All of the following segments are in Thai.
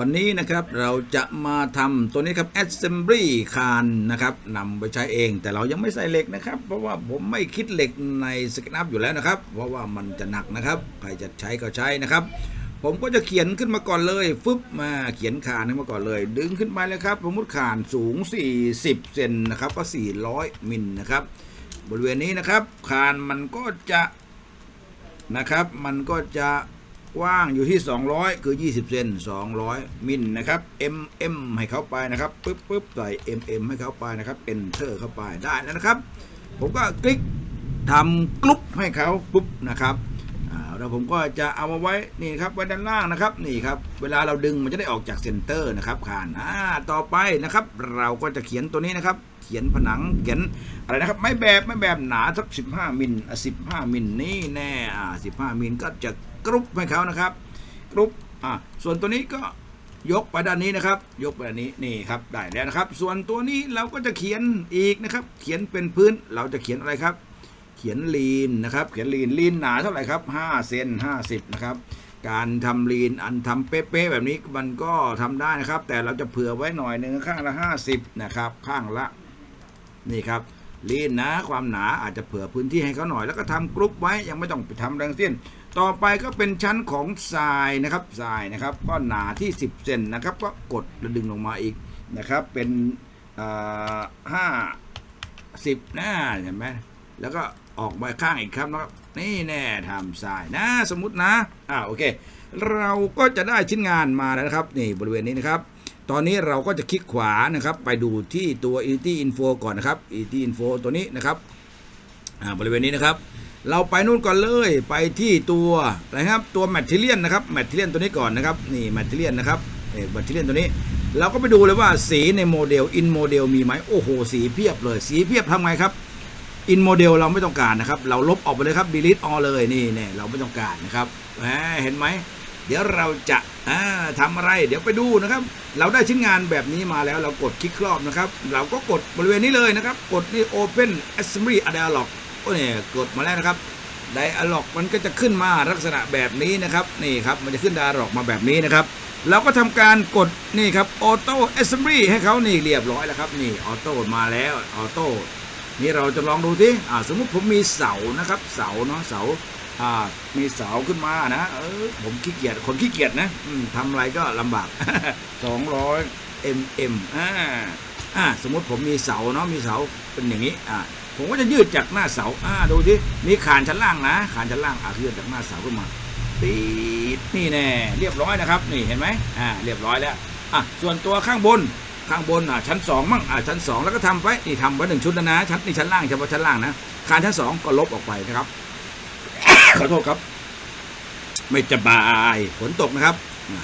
วันนี้นะครับเราจะมาทำตัวนี้ครับ assembly คานนะครับนำไปใช้เอง แต่เรายังไม่ใส่เหล็กนะครับ เพราะว่าผมไม่คิดเหล็กในสกินอัพอยู่แล้วนะครับ เพราะว่ามันจะหนักนะครับใครจะใช้ก็ใช้นะครับ ผมก็จะเขียนขึ้นมาก่อนเลยฟึบมาเขียนคานขึ้นมาก่อนเลย ดึงขึ้นไปเลยครับสมมติคานสูง 40เซนนะครับก็ 400มิลนะครับ บริเวณนี้นะครับคานมันก็จะนะครับ มันก็จะ กว้างอยู่ที่ 200 คือ 20 เซน 200 มิลนะครับ mm ให้เข้าไปนะครับปึ๊บปึ๊บใส่ mm ให้เข้าไปนะครับ enter เข้าไปได้แล้วนะครับ ผมก็คลิกทำกรุ๊ปให้เขาปุ๊บนะครับ แล้วผมก็จะเอามาไว้นี่ครับไว้ด้านล่างนะครับนี่ครับ เวลาเราดึงมันจะได้ออกจากเซนเตอร์นะครับคานอ่าต่อไปนะครับ เราก็จะเขียนตัวนี้นะครับ เขียนผนังเขียนอะไรนะครับ ไม่แบบไม่แบบหนาสัก15มิลอะ15มิลนี่แน่อ่า15มิลก็จะกรุ๊ปให้เขานะครับ กรุ๊ปอ่าส่วนตัวนี้ก็ยกไปด้านนี้นะครับ ยกไปด้านนี้นี่ครับได้แล้วนะครับ ส่วนตัวนี้เราก็จะเขียนอีกนะครับ เขียนเป็นพื้นเราจะเขียนอะไรครับ เขียนลีนนะครับเขียนลีนลีนหนาเท่าไหร่ครับ5เซน50นะครับการทำลีนอันทำเป๊ะๆแบบนี้มันก็ทำได้นะครับ แต่เราจะเผื่อไว้หน่อยหนึ่งข้างละ 50นะครับข้างละนี่ครับลีนนะความหนาอาจจะเผื่อพื้นที่ให้เขาหน่อย แล้วก็ทำกรุ๊ปไว้ยังไม่ต้องไปทำแรงเส้นต่อไปก็เป็นชั้นของทรายนะครับทรายนะครับ ก็หนาที่ 10เซนนะครับ ก็กดแล้วดึงลงมาอีกนะครับ เป็นห้าสิบหนะเห็นไหมแล้วก็ ออกมาข้างอีกครับนะครับ นี่แน่ทำทรายนะ สมมตินะอ่าโอเค เราก็จะได้ชิ้นงานมาแล้วนะครับ นี่บริเวณนี้นะครับ ตอนนี้เราก็จะคลิกขวานะครับ ไปดูที่ตัว Unity Info ก่อนนะครับ Unity Info ตัวนี้นะครับอ่าบริเวณนี้นะครับเราไปนู่นก่อนเลยไปที่ตัวอะไรครับตัว Material นะครับ Material ตัวนี้ก่อนนะครับนี่ Material นะครับเอ่อ Material ตัวนี้ เราก็ไปดูเลยว่าสีในโมเดล In โมเดลมีไหมโอ้โห สีเพียบเลย สีเพียบทำไงครับ อินโมเดลเราไม่ต้องการนะครับ เราลบออกไปเลยครับ delete all เลยนี่เนี่ยเราไม่ต้องการนะครับเห็นไหม เดี๋ยวเราจะาทำอะไร เดี๋ยวไปดูนะครับ เราได้ชิ้นงานแบบนี้มาแล้วเรากดคลิกครอบนะครับ เราก็กดบริเวณนี้เลยนะครับ กดนี่ Open Assembly Dialog โอ้เนี่ยกดมาแล้วนะครับ Dialog มันก็จะขึ้นมาลักษณะแบบนี้นะครับ นี่ครับมันจะขึ้น Dialog มาแบบนี้นะครับเราก็ทำการกดนี่ครับ Auto Assembly ให้เขานี่เรียบร้อยแล้วครับ นี่ออโต้มาแล้วออโต้ นี่เราจะลองดูสิอ่สมมุติผมมีเสานะครับ เสาเนาะเสาอ่ามีเสาขึ้นมานะเออผมขี้เกียจคนขี้เกียจนะทำอะไรก็ลำบาก 200 mm อ่าอ่าสมมติผมมีเสาเนาะมีเสาเป็นอย่างนี้อ่าผมก็จะยืดจากหน้าเสาอ่าดูดิมีขานชั้นล่างนะขานชั้นล่างอ่ายืดจากหน้าเสาขึ้นมาตีดนี่แน่เรียบร้อยนะครับ นี่เห็นไหมอ่าเรียบร้อยแล้วอะส่วนตัวข้างบน ข้างบนอะชั้นสองมั่งอะชั้นสองแล้วก็ทำไปนี่ทำไว้หนึ่งชุดนะนะชั้นนี่ชั้นล่างเฉพาะชั้นล่างนะคานชั้นสองก็ลบออกไปนะครับขอโทษครับ ไม่จะบายฝนตกนะครับ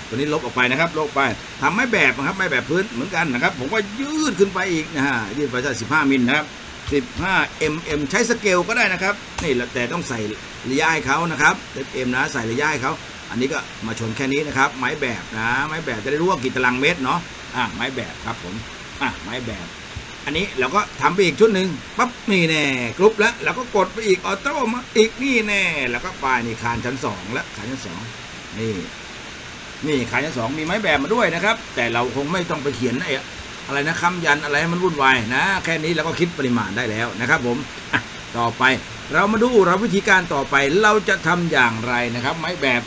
ตัวนี้ลบออกไปนะครับ ลบไปทำไม่แบบนะครับไม่แบบพื้นเหมือนกันนะครับ ผมก็ยืดขึ้นไปอีกนะฮะยืดไปสักสิบห้ามิลนะครับสิบห้า mm ใช้สเกลก็ได้นะครับนี่แต่ต้องใส่ระยะให้เขานะครับเอ็มนะใส่ระยะให้เขาอันนี้ก็มาชนแค่นี้นะครับ ไม้แบบนะ ไม้แบบจะได้รู้ว่ากี่ตารางเมตรเนาะ อะไม้แบบครับผมอะไม้แบบ อันนี้เราก็ทำไปอีกชุดหนึ่งปั๊บนี่แน่กรุ๊ปแล้วเราก็กดไปอีกออโต้มาอีกนี่แน่แล้วก็ไปนี่คานชั้นสองแล้วคานชั้นสองนี่นี่คานชั้นสองมีไม้แบบมาด้วยนะครับ แต่เราคงไม่ต้องไปเขียนไอ้อะไรนะคำยันอะไรให้มันวุ่นวายนะแค่นี้เราก็คิดปริมาณได้แล้วนะครับ ผมต่อไปเรามาดูเราวิธีการต่อไปเราจะทำอย่างไรนะครับ ไม้แบบ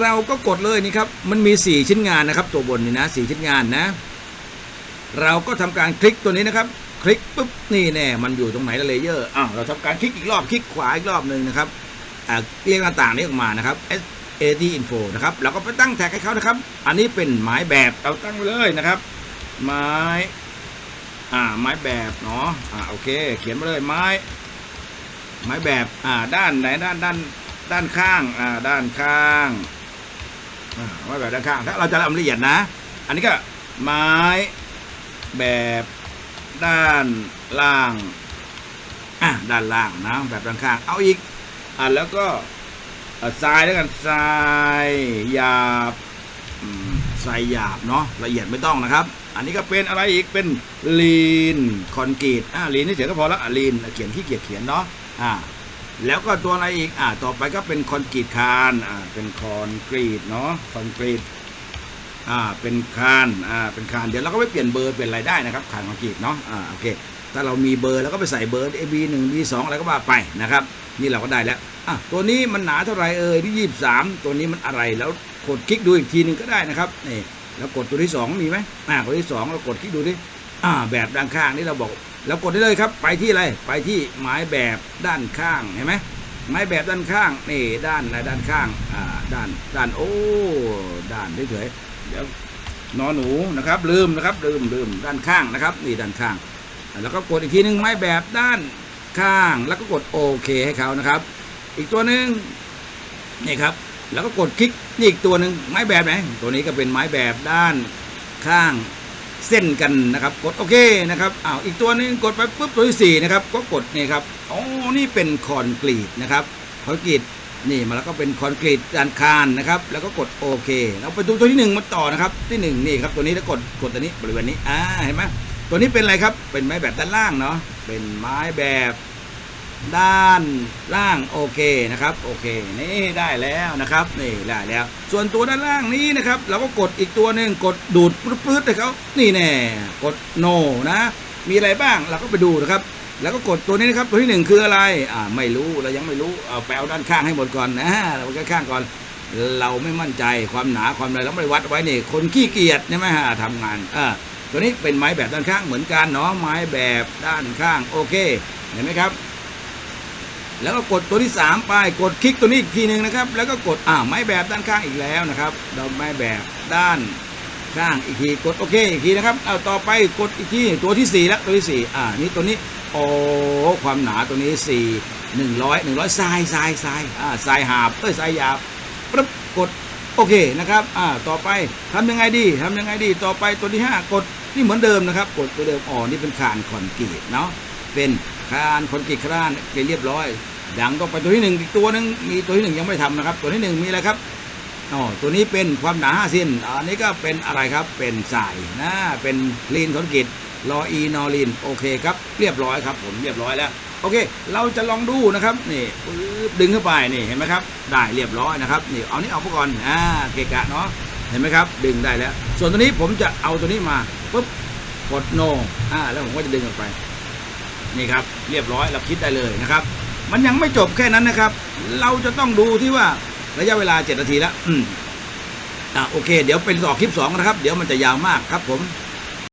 เราก็กดเลยนี่ครับ มันมี 4 ชิ้นงานนะครับ ตัวบนนี่นะ4ชิ้นงานนะ เราก็ทำการคลิกตัวนี้นะครับ คลิกปุ๊บนี่แน่มันอยู่ตรงไหนละเลเยอร์อ้าวเราทำการคลิกอีกรอบคลิกขวาอีกรอบหนึ่งนะครับอ่าเรียกหน้าต่างนี้ออกมานะครับ S A D Info นะครับเราก็ไปตั้งแท็กให้เขานะครับ อันนี้เป็นหมายแบบเราตั้งไว้เลยนะครับไม้อ่าไม้แบบเนาะอ่าโอเค เขียนมาเลยไม้ ไม้แบบอ่าด้านไหนด้านด้านด้านข้างอ่าด้านข้าง ไม้แบบด้านข้าง ถ้าเราจะทำละเอียดนะ อันนี้ก็ไม้แบบด้านล่างอะด้านล่างนะแบบด้านข้าง เอาอีกอะแล้วก็ทรายแล้วกันทรายหยาบทรายหยาบเนาะละเอียดไม่ต้องนะครับ อันนี้ก็เป็นอะไรอีกเป็นลีนคอนกรีตอะลีนนี่เฉยก็พอแล้วอะลีนเขียนขี้เกียจเขียนเนาะอ่า แล้วก็ตัวอะไรอีกอ่าต่อไปก็เป็นคอนกรีตคานอ่าเป็นคอนกรีตเนาะคอนกรีตอ่าเป็นคานอ่าเป็นคานเดี๋ยวเราก็ไปเปลี่ยนเบอร์เปลี่ยนอะไรได้นะครับคานคอนกรีตเนาะอ่าโอเคถ้าเรามีเบอร์แล้วก็ไปใส่เบอร์ A B หนึ่ง B สองอะไรก็ว่าไปนะครับ นี่เราก็ได้แล้วอะตัวนี้มันหนาเท่าไหรเอ่ยที่ยี่สามตัวนี้มันอะไรแล้วกดคลิกดูอีกทีหนึ่งก็ได้นะครับนี่แล้วกดตัวที่สองมีไหมอ่าตัวที่สองเรากดคลิกดูดิ อ่าแบบด้านข้างนี่เราบอกแล้วกดได้เลยครับ ไปที่อะไรไปที่หมายแบบด้านข้างเห็นไหมหมายแบบด้านข้างนี่ด้านอะไรด้านข้างอ่าด้านด้านโอ้ด้านเฉยๆเดี๋ยวนอนหนูนะครับ ลืมนะครับลืมลืมด้านข้างนะครับนี่ด้านข้าง แล้วก็กดอีกทีหนึ่งไม้แบบด้านข้าง แล้วก็กดโอเคให้เขานะครับ อีกตัวหนึ่งนี่ครับ แล้วก็กดคลิกนี่อีกตัวหนึ่งไม้แบบไหนตัวนี้ก็เป็นไม้แบบด้านข้าง เส้นกันนะครับ กดโอเคนะครับอ้าวอีกตัวหนึ่งกดไปปุ๊บตัวที่สี่นะครับ ก็กดนี่ครับอ๋อนี่เป็นคอนกรีตนะครับคอนกรีตนี่มาแล้วก็เป็นคอนกรีตด้านคานนะครับ แล้วก็กดโอเคเราไปดูตัวที่หนึ่งมาต่อนะครับ ที่หนึ่งนี่ครับตัวนี้แล้วกดกดตัวนี้บริเวณนี้อ่าเห็นไหมตัวนี้เป็นอะไรครับ เป็นไม้แบบด้านล่างเนาะเป็นไม้แบบ ด้านล่างโอเคนะครับโอเคนี่ได้แล้วนะครับนี่ได้แล้ว ส่วนตัวด้านล่างนี้นะครับ เราก็กดอีกตัวหนึ่งกดดูดปลื้ดๆให้เขานี่แน่กดโนนะมีอะไรบ้างเราก็ไปดูนะครับ แล้วก็กดตัวนี้นะครับตัวที่หนึ่งคืออะไรอ่าไม่รู้เรายังไม่รู้เอาไปเอาด้านข้างให้หมดก่อนนะเราไปข้างก่อน เราไม่มั่นใจความหนาความอะไรเราไม่วัดไว้นี่คนขี้เกียจใช่ไหมฮะทำงานอ่าตัวนี้เป็นไม้แบบด้านข้างเหมือนกันเนาะไม้แบบด้านข้างโอเคเห็นไหมครับ แล้วก็กดตัวที่ 3 ไป กดคลิกตัวนี้อีกทีหนึ่งนะครับ แล้วก็กดอ่าไม้แบบด้านข้างอีกแล้วนะครับเราไม้แบบด้านข้างอีกที กดโอเคอีกทีนะครับ เอาต่อไปกดอีกทีตัวที่ 4 แล้วตัวที่ 4 อ่า นี่ตัวนี้ โอ้ความหนาตัวนี้ 4 100 100ทรายทรายทรายอ่าทรายหาบเอ้ยทรายหยาบปึ๊บกดโอเคนะครับ อ่า ต่อไปทำยังไงดีทำยังไงดี ต่อไปตัวที่ 5 กดนี่เหมือนเดิมนะครับ กดตัวเดิมอ๋อนี่เป็นคานคอนกรีตเนาะ เป็น คานคอนกรีตคานเป็นเรียบร้อยดังต่องไปตัวที่หนึ่งอีกตัวนึงมีตัวที่หนึ่งยังไม่ทำนะครับ ตัวที่หนึ่งมีอะไรครับอ๋อตัวนี้เป็นความหนา5เซนอันนี้ก็เป็นอะไรครับเป็นสายนะเป็นลีนคอนกรีตรออีนอลีนโอเคครับเรียบร้อยครับ ผมเรียบร้อยแล้วโอเค เราจะลองดูนะครับนี่ดึงเข้าไปนี่เห็นไหมครับ ได้เรียบร้อยนะครับนี่เอานี้ออกไปก่อนอ่าเกะกะเนาะเห็นไหมครับ ดึงได้แล้ว ส่วนตัวนี้ผมจะเอาตัวนี้มาปุ๊บกดโนอ่าแล้วผมก็จะดึงออกไป นี่ครับเรียบร้อยเราคิดได้เลยนะครับ มันยังไม่จบแค่นั้นนะครับ เราจะต้องดูที่ว่าระยะเวลา 7 นาทีแล้วอ่าโอเค เดี๋ยวเป็นต่อคลิป2นะครับ เดี๋ยวมันจะยาวมากครับผม